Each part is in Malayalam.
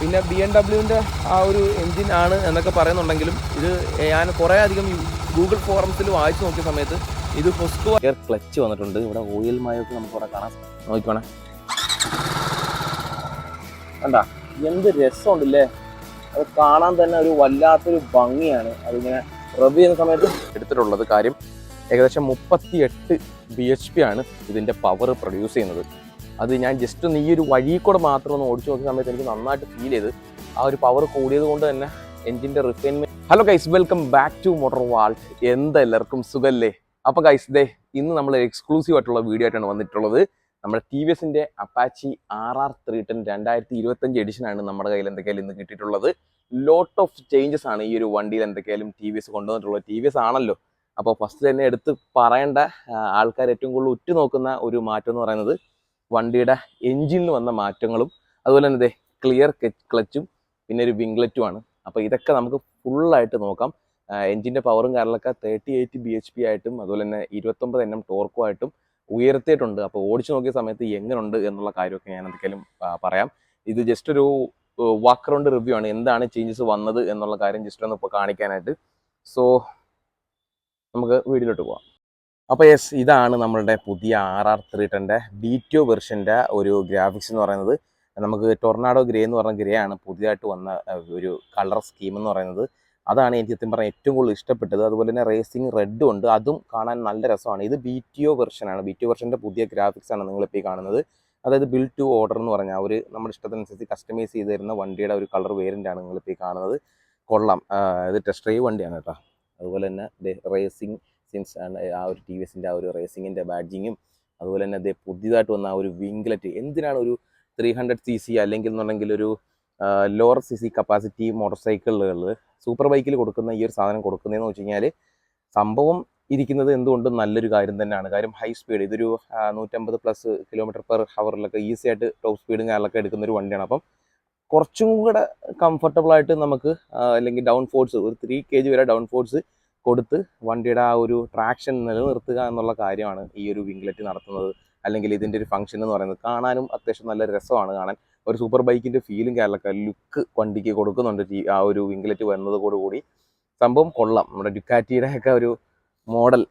പിന്നെ ബി എം ഡബ്ല്യുവിന്റെ ആ ഒരു എൻജിൻ ആണ് എന്നൊക്കെ പറയുന്നുണ്ടെങ്കിലും ഇത് ഞാൻ കുറേ അധികം ഗൂഗിൾ ഫോറംസിൽ വായിച്ചു നോക്കിയ സമയത്ത് ഇത് ഫസ്റ്റ് എയർ ക്ലച്ച് വന്നിട്ടുണ്ട്. ഇവിടെ ഓയിൽ മായൊക്കെ നമുക്ക് ഇവിടെ കാണാൻ നോക്കിക്കോണേ. കണ്ട? എന്ത് രസമുണ്ടല്ലേ? അത് കാണാൻ തന്നെ ഒരു വല്ലാത്തൊരു ഭംഗിയാണ്. അതിങ്ങനെ റബ് ചെയ്യുന്ന സമയത്ത് എടുത്തിട്ടുള്ളത് കാര്യം ഏകദേശം മുപ്പത്തി എട്ട് ബി എച്ച് പി ആണ് ഇതിന്റെ പവർ പ്രൊഡ്യൂസ് ചെയ്യുന്നത്. അത് ഞാൻ ജസ്റ്റ് ഒന്ന് ഈ ഒരു വഴി കൂടെ മാത്രം ഒന്ന് ഓടിച്ചു നോക്കിയ സമയത്ത് എനിക്ക് നന്നായിട്ട് ഫീൽ ചെയ്ത് ആ ഒരു പവർ കൂടിയത് കൊണ്ട് തന്നെ എൻജിന്റെ refinement hello guys welcome back to Motor Vault എന്തെല്ലാവർക്കും സുഖല്ലേ? അപ്പോൾ ഗൈസ് ദേ ഇന്ന് നമ്മൾ എക്സ്ക്ലൂസീവ് ആയിട്ടുള്ള വീഡിയോ ആയിട്ടാണ് വന്നിട്ടുള്ളത്. നമ്മുടെ ടി വി എസിന്റെ Apache R R three ten രണ്ടായിരത്തി ഇരുപത്തഞ്ച് എഡിഷനാണ് നമ്മുടെ കയ്യിൽ എന്തൊക്കെയാലും ഇന്ന് കിട്ടിയിട്ടുള്ളത്. ലോട്ട് ഓഫ് ചേഞ്ചസ് ആണ് ഈ ഒരു വണ്ടിയിൽ എന്തൊക്കെയാലും ടി വി എസ് കൊണ്ടുവന്നിട്ടുള്ളത്. ടി വി എസ് ആണല്ലോ. അപ്പോൾ ഫസ്റ്റ് തന്നെ എടുത്ത് പറയേണ്ട ആൾക്കാർ ഏറ്റവും കൂടുതൽ ഉറ്റുനോക്കുന്ന ഒരു മാറ്റം എന്ന് പറയുന്നത് വണ്ടിയുടെ എൻജിനിൽ വന്ന മാറ്റങ്ങളും അതുപോലെ തന്നെ ഇതേ ക്ലിയർ ക്ലച്ചും പിന്നെ ഒരു വിംഗ്ലറ്റും ആണ്. അപ്പോൾ ഇതൊക്കെ നമുക്ക് ഫുള്ളായിട്ട് നോക്കാം. എൻജിന്റെ പവറും കാര്യങ്ങളൊക്കെ thirty eight B H P ആയിട്ടും അതുപോലെ തന്നെ ഇരുപത്തൊമ്പത് എണ്ണം ടോർക്കുമായിട്ടും ഉയർത്തിയിട്ടുണ്ട്. അപ്പോൾ ഓടിച്ചു നോക്കിയ സമയത്ത് എങ്ങനെയുണ്ട് എന്നുള്ള കാര്യമൊക്കെ ഞാൻ എന്തൊക്കെയാലും പറയാം. ഇത് ജസ്റ്റ് ഒരു വാക്ക് റൗണ്ട് റിവ്യൂ ആണ്. എന്താണ് ചേഞ്ചസ് വന്നത് എന്നുള്ള കാര്യം ജസ്റ്റ് ഒന്ന് ഇപ്പോൾ കാണിക്കാനായിട്ട്. സോ നമുക്ക് വീഡിയോയിലോട്ട് പോവാം. അപ്പോൾ യെസ് ഇതാണ് നമ്മളുടെ പുതിയ ആർ ആർ ത്രീ ടെന്റെ ബി ടു വെർഷന്റെ ഒരു ഗ്രാഫിക്സ് എന്ന് പറയുന്നത്. നമുക്ക് ടൊർണാഡോ ഗ്രേ എന്ന് പറഞ്ഞ ഗ്രേ ആണ് പുതിയതായിട്ട് വന്ന ഒരു കളർ സ്കീം എന്ന് പറയുന്നത്. അതാണ് എനിക്ക് സത്യം പറഞ്ഞാൽ ഏറ്റവും കൂടുതൽ ഇഷ്ടപ്പെട്ടത്. അതുപോലെ തന്നെ റേസിംഗ് റെഡും ഉണ്ട്. അതും കാണാൻ നല്ല രസമാണ്. ഇത് ബി ടി ഒ വെർഷനാണ് ബി ടി ഒ വെർഷന്റെ പുതിയ ഗ്രാഫിക്സ് ആണ് നിങ്ങളിപ്പോൾ ഈ കാണുന്നത്. അതായത് ബിൽ ടു ഓർഡർ എന്ന് പറഞ്ഞാൽ ഒരു നമ്മുടെ ഇഷ്ടത്തിനനുസരിച്ച് കസ്റ്റമൈസ് ചെയ്ത് തരുന്ന വണ്ടിയുടെ ഒരു കളർ വേരിയന്റ് ആണ് നിങ്ങളിപ്പോൾ കാണുന്നത്. കൊള്ളാം. ഇത് ടെസ്റ്റ് ഡ്രൈവ് വണ്ടിയാണ് കേട്ടോ. അതുപോലെ തന്നെ റേസിംഗ് സിൻസ് ആ ഒരു ടി വി എസിന്റെ ആ ഒരു റേസിങ്ങിന്റെ ബാഡ്ജിങ്ങും അതുപോലെ തന്നെ അതേ പുതിയതായിട്ട് വന്ന ആ ഒരു വിംഗ്ലറ്റ് എന്തിനാണ് ഒരു ത്രീ ഹൺഡ്രഡ് സി സി അല്ലെങ്കിൽ എന്നുണ്ടെങ്കിൽ ഒരു lower C C capacity motor സൈക്കിളുകൾ സൂപ്പർ ബൈക്കിൽ കൊടുക്കുന്ന ഈ ഒരു സാധനം കൊടുക്കുന്നതെന്ന് വെച്ച് കഴിഞ്ഞാൽ സംഭവം ഇരിക്കുന്നത് എന്തുകൊണ്ടും നല്ലൊരു കാര്യം തന്നെയാണ്. കാര്യം ഹൈ സ്പീഡ് ഇതൊരു നൂറ്റമ്പത് പ്ലസ് കിലോമീറ്റർ പെർ ഹവറിലൊക്കെ ഈസി ആയിട്ട് ടോപ്പ് സ്പീഡും കാര്യങ്ങളൊക്കെ എടുക്കുന്ന ഒരു വണ്ടിയാണ്. അപ്പം കുറച്ചും കൂടെ കംഫർട്ടബിൾ ആയിട്ട് നമുക്ക് അല്ലെങ്കിൽ ഡൗൺ ഫോഴ്സ് ഒരു ത്രീ കെ ജി വരെ ഡൗൺ ഫോഴ്സ് കൊടുത്ത് വണ്ടിയുടെ ആ ഒരു ട്രാക്ഷൻ നിലനിർത്തുക എന്നുള്ള കാര്യമാണ് ഈ ഒരു വിംഗ്ലറ്റ് നടത്തുന്നത്. അല്ലെങ്കിൽ ഇതിന്റെ ഒരു ഫംഗ്ഷൻ എന്ന് പറയുന്നത്. കാണാനും അത്യാവശ്യം നല്ല രസമാണ് കാണാൻ. ഒരു സൂപ്പർ ബൈക്കിന്റെ ഫീലും കേരളക്കാർ ലുക്ക് വണ്ടിക്ക് കൊടുക്കുന്നുണ്ട് ആ ഒരു വിംഗ്ലറ്റ് വരുന്നതോടുകൂടി സംഭവം കൊള്ളാം. നമ്മുടെ ഡ്യുക്കാറ്റിയുടെയൊക്കെ ഒരു മോഡൽ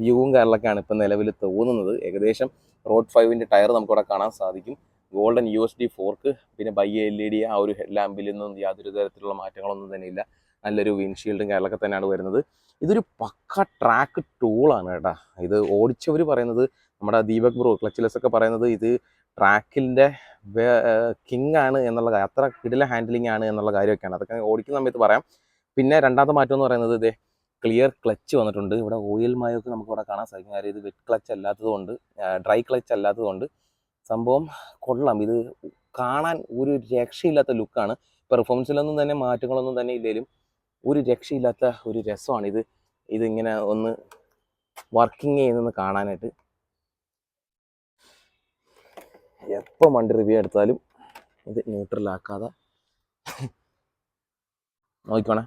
വ്യൂവും കേരളക്കാണ് ഇപ്പം നിലവിൽ തോന്നുന്നത്. ഏകദേശം റോഡ് ഫൈവിന്റെ ടയർ നമുക്കിവിടെ കാണാൻ സാധിക്കും. Golden U S D fork പിന്നെ ബൈ എൽ ഇ ഡി ആ ഒരു ഹെഡ് ലാമ്പിൽ നിന്നും യാതൊരു തരത്തിലുള്ള മാറ്റങ്ങളൊന്നും തന്നെ ഇല്ല. നല്ലൊരു വിൻഷീൽഡും കാര്യങ്ങളൊക്കെ തന്നെയാണ് വരുന്നത്. ഇതൊരു പക്ക ട്രാക്ക് ടൂളാണ് കേട്ടോ. ഇത് ഓടിച്ചവർ പറയുന്നത് നമ്മുടെ ദീപക് ബ്രോ ക്ലച്ചിലെസ് ഒക്കെ പറയുന്നത് ഇത് ട്രാക്കിന്റെ കിങ് ആണ് എന്നുള്ള കാര്യം അത്ര കിടില ഹാൻഡിലിംഗ് ആണ് എന്നുള്ള കാര്യമൊക്കെയാണ്. അതൊക്കെ ഓടിക്കുന്ന സമയത്ത് പറയാം. പിന്നെ രണ്ടാമത്തെ മാറ്റം എന്ന് പറയുന്നത് ഇതേ ക്ലിയർ ക്ലച്ച് വന്നിട്ടുണ്ട്. ഇവിടെ ഓയിൽ മായൊക്കെ നമുക്ക് ഇവിടെ കാണാൻ സാധിക്കും. കാര്യം ഇത് വെറ്റ് ക്ലച്ച് അല്ലാത്തതുകൊണ്ട് ഡ്രൈ ക്ലച്ച് അല്ലാത്തതുകൊണ്ട് സംഭവം കൊള്ളാം. ഇത് കാണാൻ ഒരു രക്ഷയില്ലാത്ത ലുക്കാണ് പെർഫോമൻസിലൊന്നും തന്നെ മാറ്റങ്ങളൊന്നും തന്നെ ഇല്ലെങ്കിലും ഒരു രക്ഷയില്ലാത്ത ഒരു രസമാണ്. ഇത് ഇതിങ്ങനെ ഒന്ന് വർക്കിംഗ് ചെയ്യുന്നത് കാണാനായിട്ട്. എപ്പോൾ വണ്ടി റിവ്യൂ എടുത്താലും ഇത് ന്യൂട്രലാക്കാതെ നോക്കിക്കോണേ.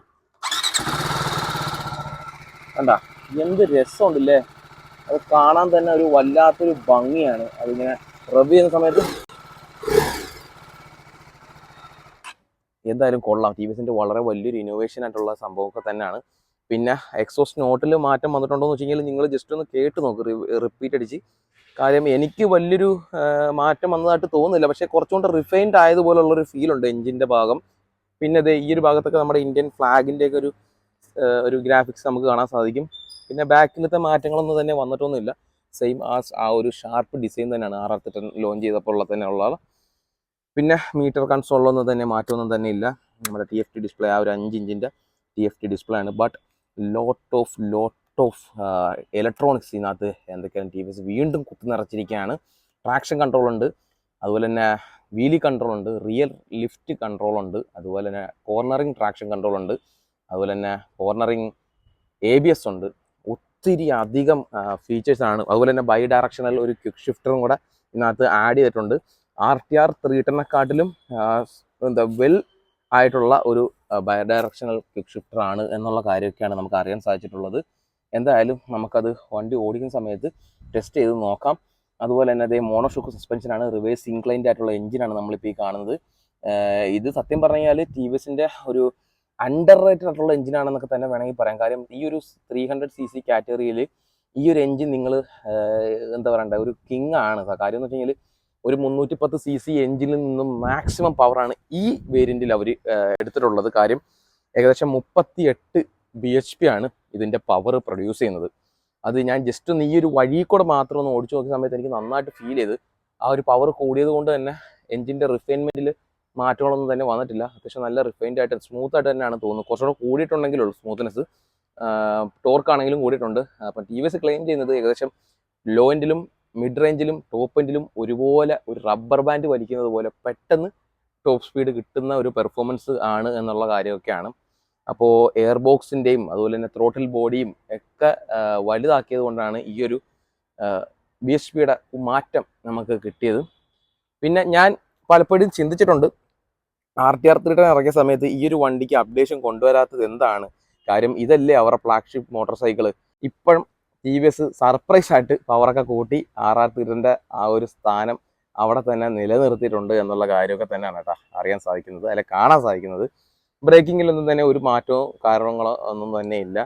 കണ്ട എന്ത് രസമുണ്ടല്ലേ? അത് കാണാൻ തന്നെ ഒരു വല്ലാത്തൊരു ഭംഗിയാണ്. അതിങ്ങനെ റബ് ചെയ്യുന്ന സമയത്ത് എന്തായാലും കൊള്ളാം. ടി വി എസിന്റെ വളരെ വലിയൊരു ഇന്നോവേഷൻ ആയിട്ടുള്ള സംഭവമൊക്കെ തന്നെയാണ്. പിന്നെ എക്സോസ് നോട്ടിൽ മാറ്റം വന്നിട്ടുണ്ടോ എന്ന് വെച്ച് കഴിഞ്ഞാൽ നിങ്ങൾ ജസ്റ്റ് ഒന്ന് കേട്ട് നോക്ക്. റിപ്പീറ്റ് അടിച്ച്. കാര്യം എനിക്ക് വലിയൊരു മാറ്റം വന്നതായിട്ട് തോന്നുന്നില്ല. പക്ഷേ കുറച്ചുകൂടെ റിഫൈൻഡ് ആയതുപോലുള്ളൊരു ഉണ്ട് എഞ്ചിന്റെ ഭാഗം. പിന്നെ ദേ ഈ ഒരു ഭാഗത്തൊക്കെ നമ്മുടെ ഇന്ത്യൻ ഫ്ലാഗിന്റെ ഒക്കെ ഒരു ഒരു ഗ്രാഫിക്സ് നമുക്ക് കാണാൻ സാധിക്കും. പിന്നെ ബാക്കിലത്തെ മാറ്റങ്ങളൊന്നും തന്നെ വന്നിട്ടൊന്നുമില്ല. സെയിം ആ ഒരു ഷാർപ്പ് ഡിസൈൻ തന്നെയാണ്. ആർ തെറ്റൻ ലോഞ്ച് ചെയ്തപ്പോൾ ഉള്ള തന്നെ പിന്നെ മീറ്റർ കൺസോളിലൊന്നും തന്നെ മാറ്റമൊന്നും തന്നെ ഇല്ല. നമ്മുടെ ടി എഫ് ടി ഡിസ്പ്ലേ ആ ഒരു അഞ്ച് ഇഞ്ചിന്റെ ടി എഫ് ടി ഡിസ്പ്ലേ ആണ്. But lot of lot of electronics ഇതിനകത്ത് എന്തൊക്കെയാണ് ടി വി എസ് വീണ്ടും കുത്തി നിറച്ചിരിക്കുകയാണ്. ട്രാക്ഷൻ കൺട്രോൾ ഉണ്ട്. അതുപോലെ തന്നെ വീലി കൺട്രോൾ ഉണ്ട്. റിയൽ ലിഫ്റ്റ് കൺട്രോൾ ഉണ്ട്. അതുപോലെ തന്നെ കോർണറിങ് ട്രാക്ഷൻ കൺട്രോൾ ഉണ്ട്. അതുപോലെ തന്നെ കോർണറിങ് എ ബി എസ് ഉണ്ട്. ഒത്തിരി അധികം ഫീച്ചേഴ്സാണ് അതുപോലെ തന്നെ ബൈ ഡയറക്ഷണൽ ഒരു ക്വിക്ക് ഷിഫ്റ്ററും കൂടെ ഇതിനകത്ത് ആഡ് ചെയ്തിട്ടുണ്ട്. ആർ ടി ആർ ത്രീ ടെന്നെക്കാട്ടിലും എന്താ വെൽ ആയിട്ടുള്ള ഒരു ബയർ ഡയറക്ഷണൽ ക്വിക്ക് ഷിഫ്റ്റർ ആണ് എന്നുള്ള കാര്യമൊക്കെയാണ് നമുക്ക് അറിയാൻ സാധിച്ചിട്ടുള്ളത്. എന്തായാലും നമുക്കത് വണ്ടി ഓടിക്കുന്ന സമയത്ത് ടെസ്റ്റ് ചെയ്ത് നോക്കാം. അതുപോലെ തന്നെ അതേ മോണോഷോക്ക് സസ്പെൻഷനാണ് റിവേഴ്സ് ഇൻക്ലൈൻഡ് ആയിട്ടുള്ള എഞ്ചിനാണ് നമ്മളിപ്പോൾ ഈ കാണുന്നത്. ഇത് സത്യം പറഞ്ഞു കഴിഞ്ഞാൽ ടി ഒരു അണ്ടർ റേറ്റഡ് ആയിട്ടുള്ള എഞ്ചിനാണെന്നൊക്കെ തന്നെ വേണമെങ്കിൽ പറയാം. കാര്യം ഈ ഒരു ത്രീ ഹൺഡ്രഡ് സി സി കാറ്റഗറിയിൽ ഈ ഒരു എഞ്ചിൻ നിങ്ങൾ എന്താ പറയണ്ടേ ഒരു കിങ് ആണ്. കാര്യം എന്ന് വെച്ച് കഴിഞ്ഞാൽ ഒരു മുന്നൂറ്റി പത്ത് സി സി എഞ്ചിനിൽ നിന്നും മാക്സിമം പവറാണ് ഈ വേരിയന്റിൽ അവർ എടുത്തിട്ടുള്ളത് കാര്യം ഏകദേശം മുപ്പത്തി എട്ട് ബി എച്ച് പി ആണ് ഇതിന്റെ പവർ പ്രൊഡ്യൂസ് ചെയ്യുന്നത്. അത് ഞാൻ ജസ്റ്റ് ഒന്ന് ഈ ഒരു വഴി കൂടെ മാത്രം ഒന്ന് ഓടിച്ചു നോക്കിയ സമയത്ത് എനിക്ക് നന്നായിട്ട് ഫീൽ ചെയ്ത് ആ ഒരു പവർ കൂടിയത് കൊണ്ട് തന്നെ എഞ്ചിന്റെ റിഫൈൻമെന്റിൽ മാറ്റങ്ങളൊന്നും തന്നെ വന്നിട്ടില്ല. അത്യാവശ്യം നല്ല റിഫൈൻഡ് ആയിട്ട് സ്മൂത്ത് ആയിട്ട് തന്നെയാണ് തോന്നുന്നത്. കുറച്ചുകൂടെ കൂടിയിട്ടുണ്ടെങ്കിലുള്ളൂ സ്മൂത്ത്നെസ് ടോർക്ക് ആണെങ്കിലും കൂടിയിട്ടുണ്ട്. അപ്പം ടി വി എസ് ക്ലെയിം ചെയ്യുന്നത് ഏകദേശം ലോ എൻഡിലും മിഡ് റേഞ്ചിലും ടോപ്പ് എൻഡിലും ഒരുപോലെ ഒരു റബ്ബർ ബാൻഡ് വലിക്കുന്നത് പോലെ പെട്ടെന്ന് ടോപ്പ് സ്പീഡ് കിട്ടുന്ന ഒരു പെർഫോമൻസ് ആണ് എന്നുള്ള കാര്യമൊക്കെയാണ്. അപ്പോൾ എയർ ബോക്സിന്റെയും അതുപോലെ തന്നെ ത്രോട്ടിൽ ബോഡിയും ഒക്കെ വലുതാക്കിയത് കൊണ്ടാണ് ഈ ഒരു ബി എസ് പിയുടെ മാറ്റം നമുക്ക് കിട്ടിയത്. പിന്നെ ഞാൻ പലപ്പോഴും ചിന്തിച്ചിട്ടുണ്ട് ആർ ടി ആർ ത്രീ ഇറങ്ങിയ സമയത്ത് ഈ ഒരു വണ്ടിക്ക് അപ്ഡേഷൻ കൊണ്ടുവരാത്തത് എന്താണ്? കാര്യം ഇതല്ലേ അവരുടെ ഫ്ലാഗ്ഷിപ്പ് മോട്ടോർ സൈക്കിൾ ഇപ്പോഴും ടി വി എസ് സർപ്രൈസ് ആയിട്ട് പവറൊക്കെ കൂട്ടി ആർ ആർ തീരന്റെ ആ ഒരു സ്ഥാനം അവിടെ തന്നെ നിലനിർത്തിയിട്ടുണ്ട് എന്നുള്ള കാര്യമൊക്കെ തന്നെയാണ് കേട്ടോ അറിയാൻ സാധിക്കുന്നത്. അല്ലെ കാണാൻ സാധിക്കുന്നത്. ബ്രേക്കിങ്ങിലൊന്നും തന്നെ ഒരു മാറ്റമോ കാരണങ്ങളോ ഒന്നും തന്നെ ഇല്ല.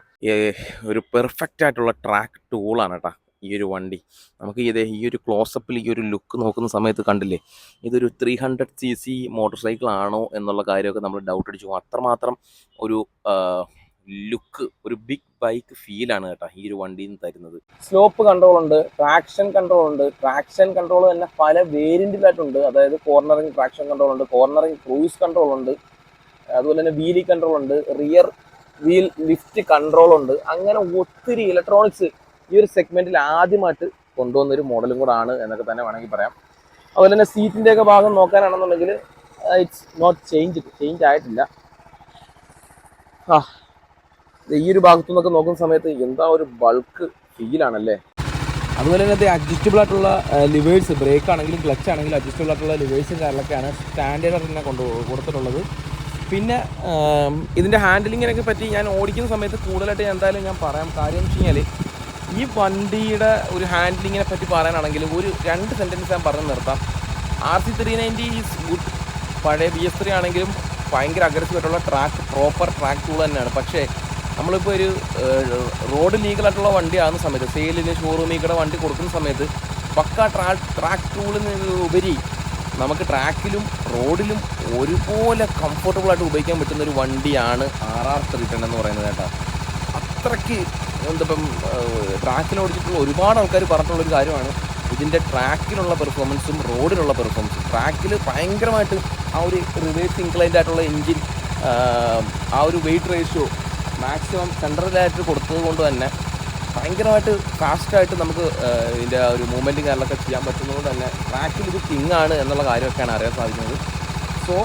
ഒരു പെർഫെക്റ്റ് ആയിട്ടുള്ള ട്രാക്ക് ടൂളാണ് കേട്ടോ ഈ ഒരു വണ്ടി. നമുക്ക് ഇത് ഈ ഒരു ക്ലോസപ്പിൽ ഈ ഒരു ലുക്ക് നോക്കുന്ന സമയത്ത് കണ്ടില്ലേ? ഇതൊരു three hundred C C motorcycle ആണോ എന്നുള്ള കാര്യമൊക്കെ നമ്മൾ ഡൗട്ട് അടിച്ചു. അത്രമാത്രം ഒരു ലുക്ക് ഒരു ബിഗ് ബൈക്ക് ഫീലാണ് കേട്ടോ ഈ ഒരു വണ്ടിയിൽ നിന്ന് തരുന്നത്. സ്ലോപ്പ് കൺട്രോൾ ഉണ്ട് ട്രാക്ഷൻ കൺട്രോൾ ഉണ്ട് ട്രാക്ഷൻ കൺട്രോൾ തന്നെ പല വേരിയന്റിലായിട്ടുണ്ട് അതായത് കോർണറിങ് ട്രാക്ഷൻ കൺട്രോൾ ഉണ്ട് കോർണറിങ് ക്രൂസ് കൺട്രോൾ ഉണ്ട് അതുപോലെ തന്നെ വീലി കൺട്രോൾ ഉണ്ട് റിയർ വീൽ ലിഫ്റ്റ് കൺട്രോൾ ഉണ്ട്. അങ്ങനെ ഒത്തിരി ഇലക്ട്രോണിക്സ് ഈ ഒരു സെഗ്മെന്റിൽ ആദ്യമായിട്ട് കൊണ്ടുവന്ന ഒരു മോഡലും കൂടെ ആണ് എന്നൊക്കെ തന്നെ വേണമെങ്കിൽ പറയാം. അതുപോലെ തന്നെ സീറ്റിന്റെ ഒക്കെ ഭാഗം നോക്കാനാണെന്നുണ്ടെങ്കിൽ ഇറ്റ്സ് നോട്ട് ചേഞ്ച് ചേഞ്ച് ആയിട്ടില്ല. ആ ഈ ഒരു ഭാഗത്തു നിന്നൊക്കെ നോക്കുന്ന സമയത്ത് എന്താ ഒരു ബൾക്ക് ഫീലാണല്ലേ അതുപോലെ തന്നെ അഡ്ജസ്റ്റബിൾ ആയിട്ടുള്ള ലിവേഴ്സ് ബ്രേക്ക് ആണെങ്കിലും ക്ലച്ച് ആണെങ്കിലും അഡ്ജസ്റ്റബിൾ ആയിട്ടുള്ള ലിവേഴ്സും കാര്യങ്ങളൊക്കെയാണ് സ്റ്റാൻഡേർഡ് തന്നെ കൊണ്ടു കൊടുത്തിട്ടുള്ളത്. പിന്നെ ഇതിന്റെ ഹാൻഡിലിങ്ങിനൊക്കെ പറ്റി ഞാൻ ഓടിക്കുന്ന സമയത്ത് കൂടുതലായിട്ട് എന്തായാലും ഞാൻ പറയാം. കാര്യം എന്ന് വെച്ച് കഴിഞ്ഞാൽ ഈ വണ്ടിയുടെ ഒരു ഹാൻഡിലിങ്ങിനെ പറ്റി പറയാനാണെങ്കിൽ ഒരു രണ്ട് സെന്റൻസ് ഞാൻ പറഞ്ഞു നിർത്താം. R C three ninety is good പഴയ ബി എസ് ത്രീ ആണെങ്കിലും ഭയങ്കര അഗ്രസീവ് ആയിട്ടുള്ള ട്രാക്ക് പ്രോപ്പർ ട്രാക്ക് ടൂൾ തന്നെയാണ്. പക്ഷേ നമ്മളിപ്പോൾ ഒരു റോഡ് ലീഗലായിട്ടുള്ള വണ്ടി ആകുന്ന സമയത്ത്. സെയിലിന് ഷോറൂമിൽ കൂടെ വണ്ടി കൊടുക്കുന്ന സമയത്ത് പക്ക ട്രാ ട്രാക്ക് ടൂളിന് ഉപരി നമുക്ക് ട്രാക്കിലും റോഡിലും ഒരുപോലെ കംഫർട്ടബിൾ ആയിട്ട് ഉപയോഗിക്കാൻ പറ്റുന്ന ഒരു വണ്ടിയാണ് ആർ ആർ ത്രീ ടെൻ എന്ന് പറയുന്നത് കേട്ടോ. അത്രയ്ക്ക് എന്തപ്പം ട്രാക്കിൽ ഓടിച്ചിട്ടുള്ള ഒരുപാട് ആൾക്കാർ പറഞ്ഞിട്ടുള്ള ഒരു കാര്യമാണ്. ഇതിന്റെ ട്രാക്കിലുള്ള പെർഫോമൻസും റോഡിലുള്ള പെർഫോമൻസും ട്രാക്കിൽ ഭയങ്കരമായിട്ട് ആ ഒരു റിവേഴ്സ് ഇൻക്ലൈൻഡ് ആയിട്ടുള്ള എൻജിൻ ആ ഒരു വെയിറ്റ് റേഷ്യോ മാക്സിമം സെൻട്രലായിട്ട് കൊടുത്തത് കൊണ്ട് തന്നെ ഭയങ്കരമായിട്ട് ഫാസ്റ്റായിട്ട് നമുക്ക് ഇതിന്റെ ഒരു മൂവ്മെന്റും കാര്യങ്ങളൊക്കെ ചെയ്യാൻ പറ്റുന്നതുകൊണ്ട് തന്നെ ട്രാക്കിൽ ഇത് കിങ് ആണ് എന്നുള്ള കാര്യമൊക്കെയാണ് അറിയാൻ സാധിക്കുന്നത്. സോ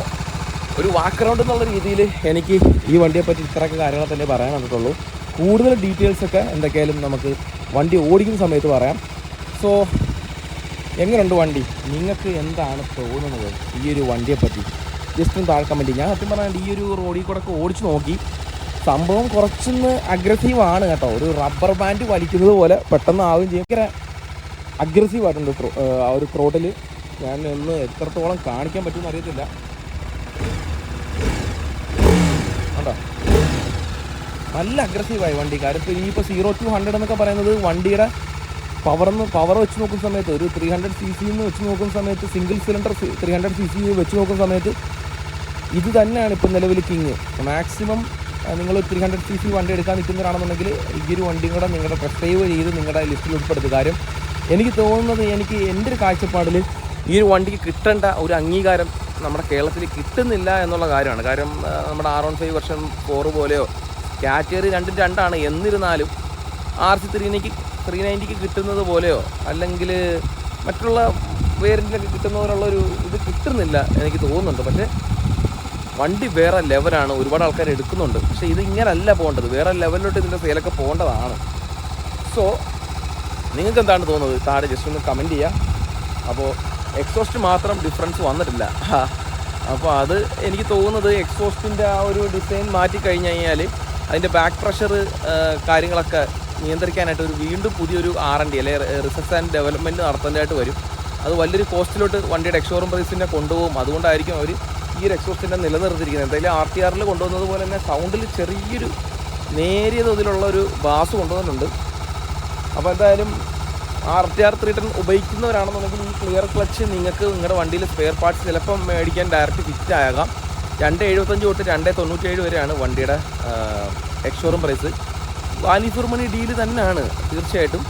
ഒരു വാക്ക് റൗണ്ട് എന്നുള്ള രീതിയിൽ എനിക്ക് ഈ വണ്ടിയെ പറ്റി ഇത്രയൊക്കെ കാര്യങ്ങൾ തന്നെ പറയാൻ വന്നിട്ടുള്ളൂ. കൂടുതൽ ഡീറ്റെയിൽസ് ഒക്കെ എന്തൊക്കെയായാലും നമുക്ക് വണ്ടി ഓടിക്കുന്ന സമയത്ത് പറയാം. സോ എങ്ങനെയുണ്ട് വണ്ടി? നിങ്ങൾക്ക് എന്താണ് തോന്നുന്നത് ഈ ഒരു വണ്ടിയെ പറ്റി? ജസ്റ്റ് താഴെ കമന്റ് ഞാൻ സത്യം പറഞ്ഞാൽ ഈ ഒരു റോഡിൽ കൂടെ ഓടിച്ച് നോക്കി. സംഭവം കുറച്ചൊന്ന് അഗ്രസീവ് ആണ് കേട്ടോ. ഒരു റബ്ബർ ബാൻഡ് വലിക്കുന്നത് പോലെ പെട്ടെന്ന് ആവുകയും ചെയ്യും. ഭയങ്കര അഗ്രസീവ് ആയിട്ടുണ്ട് ത്രോ- ആ ഒരു ത്രോട്ടിൽ ഞാൻ ഒന്ന് എത്രത്തോളം കാണിക്കാൻ പറ്റുമെന്ന് അറിയത്തില്ല. കണ്ടോ? നല്ല അഗ്രസീവായി വണ്ടി കാര്യം ഇപ്പോൾ ഇനിയിപ്പോൾ സീറോ ടു ഹൺഡ്രഡ് എന്നൊക്കെ പറയുന്നത് വണ്ടിയുടെ പവർന്ന് പവർ വെച്ച് നോക്കുന്ന സമയത്ത് ഒരു ത്രീ ഹൺഡ്രഡ് സി സി എന്ന് വെച്ച് നോക്കുന്ന സമയത്ത് single cylinder three hundred C C വെച്ച് നോക്കുന്ന സമയത്ത് ഇത് തന്നെയാണ് ഇപ്പം നിലവിൽ കിങ് മാക്സിമം നിങ്ങൾ ത്രീ ഹൺഡ്രഡ് സി സി വണ്ടി എടുക്കാൻ നിൽക്കുന്നവരാണെന്നുണ്ടെങ്കിൽ ഈ ഒരു വണ്ടിയും കൂടെ നിങ്ങളുടെ ഡ്രൈവ് ചെയ്ത് നിങ്ങളുടെ ലിസ്റ്റിൽ ഉൾപ്പെടുത്തുക. കാര്യം എനിക്ക് തോന്നുന്നത് എനിക്ക് എന്റെ ഒരു കാഴ്ചപ്പാടിൽ ഈ ഒരു വണ്ടിക്ക് കിട്ടേണ്ട ഒരു അംഗീകാരം നമ്മുടെ കേരളത്തിൽ കിട്ടുന്നില്ല എന്നുള്ള കാര്യമാണ്. കാര്യം നമ്മുടെ R one five version four പോലെയോ കാറ്റഗറി രണ്ടും രണ്ടാണ് എന്നിരുന്നാലും ആർ സി ത്രീ നൈന്റിക്ക് ത്രീ നയന്റിക്ക് കിട്ടുന്നത് പോലെയോ അല്ലെങ്കിൽ മറ്റുള്ള വേരിയന്റിലൊക്കെ കിട്ടുന്ന പോലുള്ള ഒരു ഇത് കിട്ടുന്നില്ല എനിക്ക് തോന്നുന്നുണ്ട്. പക്ഷേ വണ്ടി വേറെ ലെവലാണ് ഒരുപാട് ആൾക്കാർ എടുക്കുന്നുണ്ട്. പക്ഷെ ഇത് ഇങ്ങനല്ല പോകേണ്ടത്. വേറെ ലെവലിലോട്ട് ഇതിന്റെ സെയിലൊക്കെ പോകേണ്ടതാണ്. സോ നിങ്ങൾക്ക് എന്താണ് തോന്നുന്നത്? താഴെ ജസ്റ്റ് ഒന്ന് കമന്റ് ചെയ്യുക അപ്പോൾ എക്സോസ്റ്റ് മാത്രം ഡിഫറൻസ് വന്നിട്ടില്ല. അപ്പോൾ അത് എനിക്ക് തോന്നുന്നത് എക്സോസ്റ്റിന്റെ ആ ഒരു ഡിസൈൻ മാറ്റി കഴിഞ്ഞ് കഴിഞ്ഞാൽ അതിന്റെ ബാക്ക് പ്രഷർ കാര്യങ്ങളൊക്കെ നിയന്ത്രിക്കാനായിട്ട് ഒരു വീണ്ടും പുതിയൊരു ആർ എൻ ഡി അല്ലെങ്കിൽ റിസർച്ച് ആൻഡ് ഡെവലപ്മെന്റ് നടത്തേണ്ടതായിട്ട് വരും. അത് വലിയൊരു കോസ്റ്റിലോട്ട് വണ്ടിയുടെ എക്സോറും പ്രൈസിനെ കൊണ്ടുപോകും. അതുകൊണ്ടായിരിക്കും അവർ ഈ ഒരു എക്സോസ്റ്റിനെ നിലനിർത്തിയിരിക്കുന്നത്. എന്തായാലും ആർ ടി ആറിൽ കൊണ്ടുവന്നത് പോലെ തന്നെ സൗണ്ടിൽ ചെറിയൊരു നേരിയ തോതിലുള്ള ഒരു ബാസ് കൊണ്ടുവന്നിട്ടുണ്ട്. അപ്പോൾ എന്തായാലും R T R three ten ഉപയോഗിക്കുന്നവരാണെന്നുണ്ടെങ്കിൽ ഈ ക്ലിയർ ക്ലച്ച് നിങ്ങൾക്ക് നിങ്ങളുടെ വണ്ടിയിൽ സ്പെയർ പാർട്സ് ചിലപ്പം മേടിക്കാൻ ഡയറക്റ്റ് ഫിറ്റ് ആകാം. രണ്ട് എഴുപത്തഞ്ച് തൊട്ട് രണ്ട് തൊണ്ണൂറ്റേഴ് വരെയാണ് വണ്ടിയുടെ ex showroom price value for money deal തന്നെയാണ് തീർച്ചയായിട്ടും.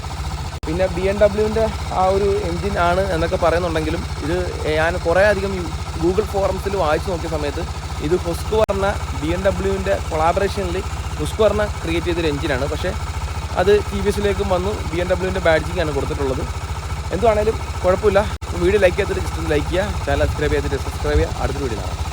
പിന്നെ ബി എം ഡബ്ല്യുവിന്റെ ആ ഒരു എൻജിൻ ആണ് എന്നൊക്കെ പറയുന്നുണ്ടെങ്കിലും ഇത് ഞാൻ കുറേ അധികം ഗൂഗിൾ ഫോറംസിൽ വായിച്ചു നോക്കിയ സമയത്ത് ഇത് ഹുസ്കു പറഞ്ഞ ബി എം ഡബ്ല്യുവിന്റെ കൊളാബറേഷനിൽ ഹുസ്കു പറഞ്ഞ ക്രിയേറ്റ് ചെയ്തൊരു എഞ്ചിനാണ് പക്ഷേ അത് ടി വി എസിലേക്കും വന്നു. ബി എം ഡബ്ല്യുവിന്റെ ബാഡ്ജിങ്ങാണ് കൊടുത്തിട്ടുള്ളത്. എന്തുവാണേലും കുഴപ്പമില്ല. വീഡിയോ ലൈക്ക് ചെയ്തിട്ട് ജസ്റ്റ് ലൈക്ക് ചെയ്യുക. ചാനൽ സബ്സ്ക്രൈബ് ചെയ്തിട്ട് സബ്സ്ക്രൈബ് ചെയ്യുക. അടുത്ത വീഡിയോ കാണാം.